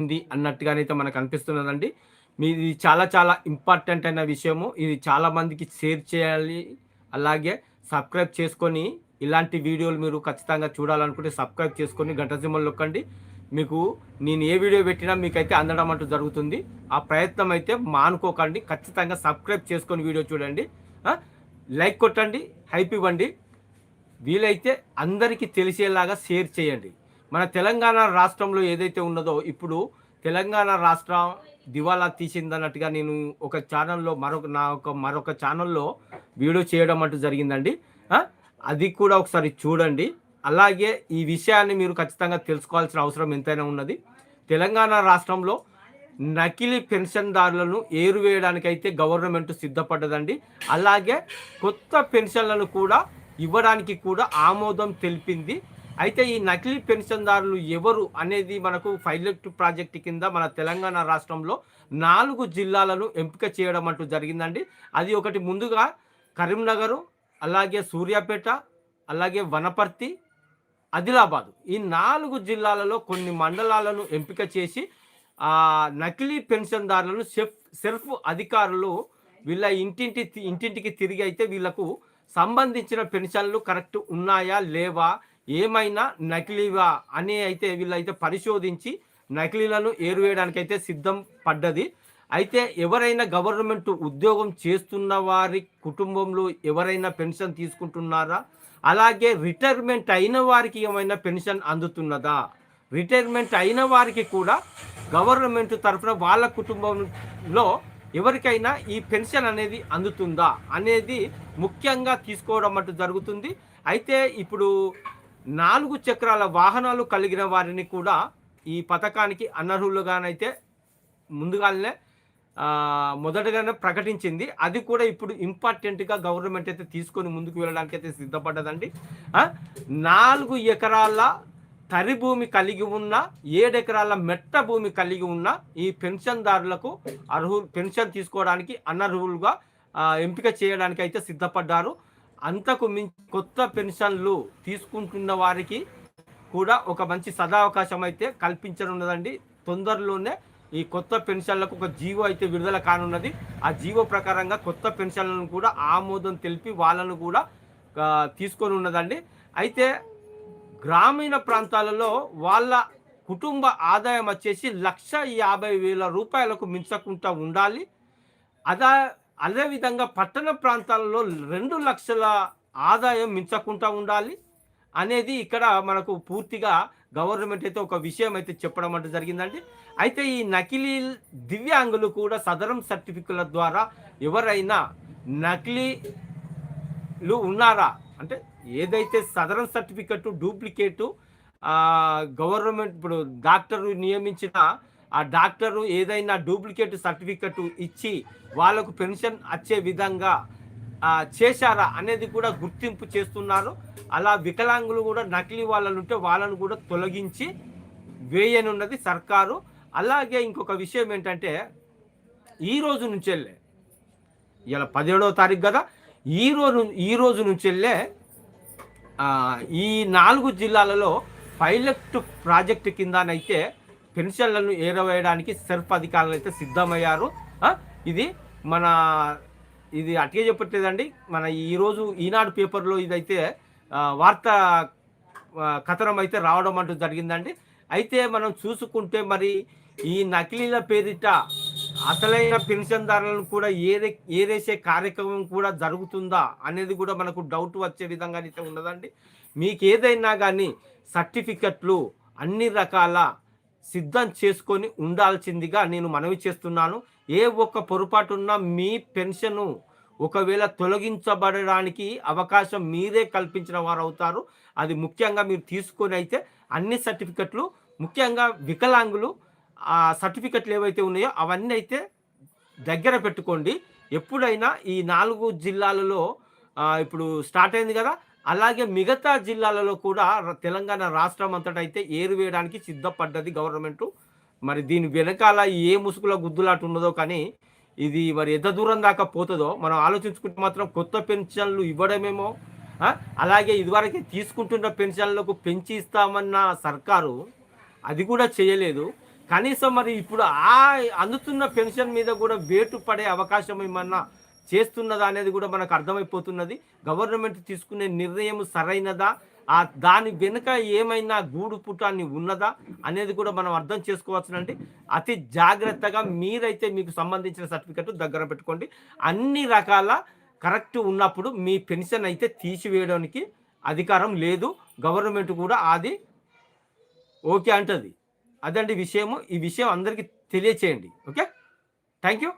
ఉంది అన్నట్టుగానైతే మనకు అనిపిస్తున్నదండి. మీది చాలా చాలా ఇంపార్టెంట్ అయిన విషయము. ఇది చాలా మందికి షేర్ చేయాలి. అలాగే సబ్స్క్రైబ్ చేసుకొని ఇలాంటి వీడియోలు మీరు ఖచ్చితంగా చూడాలనుకుంటే సబ్స్క్రైబ్ చేసుకొని గంట సింబల్ నొక్కండి. మీకు నేను ఏ వీడియో పెట్టినా మీకైతే అందడం అంటూ జరుగుతుంది. ఆ ప్రయత్నం అయితే మానుకోకండి. ఖచ్చితంగా సబ్స్క్రైబ్ చేసుకొని వీడియో చూడండి. లైక్ కొట్టండి హైప్ ఇవ్వండి. వీలైతే అందరికీ తెలిసేలాగా షేర్ చేయండి. మన తెలంగాణ రాష్ట్రంలో ఏదైతే ఉన్నదో ఇప్పుడు తెలంగాణ రాష్ట్రం దివాలా తీసిందన్నట్టుగా నేను ఒక ఛానల్లో మరొక నా ఒక మరొక ఛానల్లో వీడియో చేయడం అంటూ జరిగిందండి. అది కూడా ఒకసారి చూడండి. అలాగే ఈ విషయాన్ని మీరు ఖచ్చితంగా తెలుసుకోవాల్సిన అవసరం ఎంతైనా ఉన్నది. తెలంగాణ రాష్ట్రంలో నకిలీ పెన్షన్దారులను ఏరువేయడానికైతే గవర్నమెంట్ సిద్ధపడ్డదండి. అలాగే కొత్త పెన్షన్లను కూడా ఇవ్వడానికి కూడా ఆమోదం తెలిపింది అయితే ఈ నకిలీ పెన్షన్దారులు ఎవరు అనేది మనకు పైలట్ ప్రాజెక్ట్ కింద మన తెలంగాణ రాష్ట్రంలో నాలుగు జిల్లాలను ఎంపిక చేయడం అంటూ జరిగిందండి. అది ఒకటి ముందుగా కరీంనగరు అలాగే సూర్యాపేట అలాగే వనపర్తి ఆదిలాబాద్ ఈ నాలుగు జిల్లాలలో కొన్ని మండలాలను ఎంపిక చేసి నకిలీ పెన్షన్దారులను సెఫ్ సెల్ఫ్ అధికారులు వీళ్ళ ఇంటింటి ఇంటింటికి తిరిగి అయితే వీళ్ళకు సంబంధించిన పెన్షన్లు కరెక్ట్ ఉన్నాయా లేవా ఏమైనా నకిలీవా అని అయితే వీళ్ళైతే పరిశోధించి నకిలీలను ఏరువేయడానికైతే సిద్ధం పడ్డది. అయితే ఎవరైనా గవర్నమెంట్ ఉద్యోగం చేస్తున్న వారి కుటుంబంలో ఎవరైనా పెన్షన్ తీసుకుంటున్నారా? అలాగే రిటైర్మెంట్ అయిన వారికి ఏమైనా పెన్షన్ అందుతున్నదా? రిటైర్మెంట్ అయిన వారికి కూడా గవర్నమెంట్ తరఫున వాళ్ళ కుటుంబంలో ఎవరికైనా ఈ పెన్షన్ అనేది అందుతుందా అనేది ముఖ్యంగా తీసుకోవడం అంటూ జరుగుతుంది. అయితే ఇప్పుడు నాలుగు చక్రాల వాహనాలు కలిగిన వారిని కూడా ఈ పథకానికి అనర్హులుగానైతే ముందుగానే మొదటగానే ప్రకటించింది. అది కూడా ఇప్పుడు ఇంపార్టెంట్గా గవర్నమెంట్ అయితే తీసుకొని ముందుకు వెళ్ళడానికి అయితే సిద్ధపడ్డదండి నాలుగు ఎకరాల తరి భూమి కలిగి ఉన్న ఏడు ఎకరాల మెట్ట భూమి కలిగి ఉన్న ఈ పెన్షన్దారులకు అర్హు పెన్షన్ తీసుకోవడానికి అనర్హులుగా ఎంపిక చేయడానికి అయితే సిద్ధపడ్డారు. అంతకు మించి కొత్త పెన్షన్లు తీసుకుంటున్న వారికి కూడా ఒక మంచి సదావకాశం అయితే కల్పించనున్నదండి. తొందరలోనే ఈ కొత్త పెన్షన్లకు ఒక జీవో అయితే విడుదల కానున్నది. ఆ జీవో ప్రకారంగా కొత్త పెన్షన్లను కూడా ఆమోదం తెలిపి వాళ్ళను కూడా తీసుకొని ఉన్నదండి అయితే గ్రామీణ ప్రాంతాలలో వాళ్ళ కుటుంబ ఆదాయం వచ్చేసి లక్ష యాభై వేల రూపాయలకు మించకుండా ఉండాలి. అదా అదేవిధంగా పట్టణ ప్రాంతాలలో రెండు లక్షల ఆదాయం మించకుండా ఉండాలి అనేది ఇక్కడ మనకు పూర్తిగా గవర్నమెంట్ అయితే ఒక విషయం అయితే చెప్పడం అంటే జరిగిందండి. అయితే ఈ నకిలీ దివ్యాంగులు కూడా సదరం సర్టిఫికెట్ల ద్వారా ఎవరైనా నకిలీలు ఉన్నారా? అంటే ఏదైతే సదరం సర్టిఫికెట్ డూప్లికేటు గవర్నమెంట్ ఇప్పుడు డాక్టర్ నియమించిన ఆ డాక్టరు ఏదైనా డూప్లికేట్ సర్టిఫికెట్ ఇచ్చి వాళ్ళకు పెన్షన్ వచ్చే విధంగా చేశారా అనేది కూడా గుర్తింపు చేస్తున్నారు. అలా వికలాంగులు కూడా నకిలీ వాళ్ళను ఉంటే వాళ్ళను కూడా తొలగించి వేయనున్నది సర్కారు. అలాగే ఇంకొక విషయం ఏంటంటే ఈ రోజు నుంచి వెళ్ళే ఇలా పదిహేడవ తారీఖు కదా ఈ రోజు ఈ రోజు నుంచి వెళ్ళే ఈ నాలుగు జిల్లాలలో పైలట్ ప్రాజెక్టు కిందనైతే పెన్షన్లను ఏరవేయడానికి సెర్ఫ్ అధికారులు అయితే సిద్ధమయ్యారు ఇది మన ఇది అట్టే చెప్పట్లేదండి. మన ఈరోజు ఈనాడు పేపర్లో ఇదైతే వార్త కథనం అయితే రావడం అంటూ జరిగిందండి. అయితే మనం చూసుకుంటే మరి ఈ నకిలీల పేరిట అసలైన పెన్షన్దారులను కూడా ఏరే ఏరేసే కార్యక్రమం కూడా జరుగుతుందా అనేది కూడా మనకు డౌట్ వచ్చే విధంగా అయితే ఉన్నదండి. మీకు ఏదైనా కానీ సర్టిఫికెట్లు అన్ని రకాల సిద్ధం చేసుకొని ఉండాల్సిందిగా నేను మనవి చేస్తున్నాను. ఏ ఒక్క పొరపాటున్నా మీ పెన్షను ఒకవేళ తొలగించబడడానికి అవకాశం మీరే కల్పించిన వారు అవుతారు అది ముఖ్యంగా మీరు తీసుకొని అయితే అన్ని సర్టిఫికెట్లు ముఖ్యంగా వికలాంగులు ఆ సర్టిఫికెట్లు ఏవైతే ఉన్నాయో అవన్నీ అయితే దగ్గర పెట్టుకోండి. ఎప్పుడైనా ఈ నాలుగు జిల్లాలలో ఇప్పుడు స్టార్ట్ అయింది కదా అలాగే మిగతా జిల్లాలలో కూడా తెలంగాణ రాష్ట్రం అంతటా అయితే ఏరువేయడానికి సిద్ధపడ్డది గవర్నమెంట్. మరి దీని వెనకాల ఏ ముసుగుల గుద్దులాట ఉన్నదో కానీ ఇది మరి ఎంత దూరం దాకా పోతుందో మనం ఆలోచించుకుంటే మాత్రం కొత్త పెన్షన్లు ఇవ్వడమేమో అలాగే ఇదివరకు తీసుకుంటున్న పెన్షన్లకు పెంచి ఇస్తామన్న సర్కారు అది కూడా చేయలేదు. కనీసం మరి ఇప్పుడు ఆ అందుతున్న పెన్షన్ మీద కూడా వేటు పడే అవకాశం ఏమన్నా చేస్తున్నదా అనేది కూడా మనకు అర్థమైపోతున్నది. గవర్నమెంట్ తీసుకునే నిర్ణయం సరైనదా? ఆ దాని వెనుక ఏమైనా గూడు పుటాన్ని ఉన్నదా? అనేది కూడా మనం అర్థం చేసుకోవచ్చునండి అతి జాగ్రత్తగా మీరైతే మీకు సంబంధించిన సర్టిఫికెట్ దగ్గర పెట్టుకోండి. అన్ని రకాల కరెక్ట్ ఉన్నప్పుడు మీ పెన్షన్ అయితే తీసివేయడానికి అధికారం లేదు. గవర్నమెంట్ కూడా అది ఓకే అంటది. అదండి విషయము. ఈ విషయం అందరికీ తెలియచేయండి. ఓకే? Thank you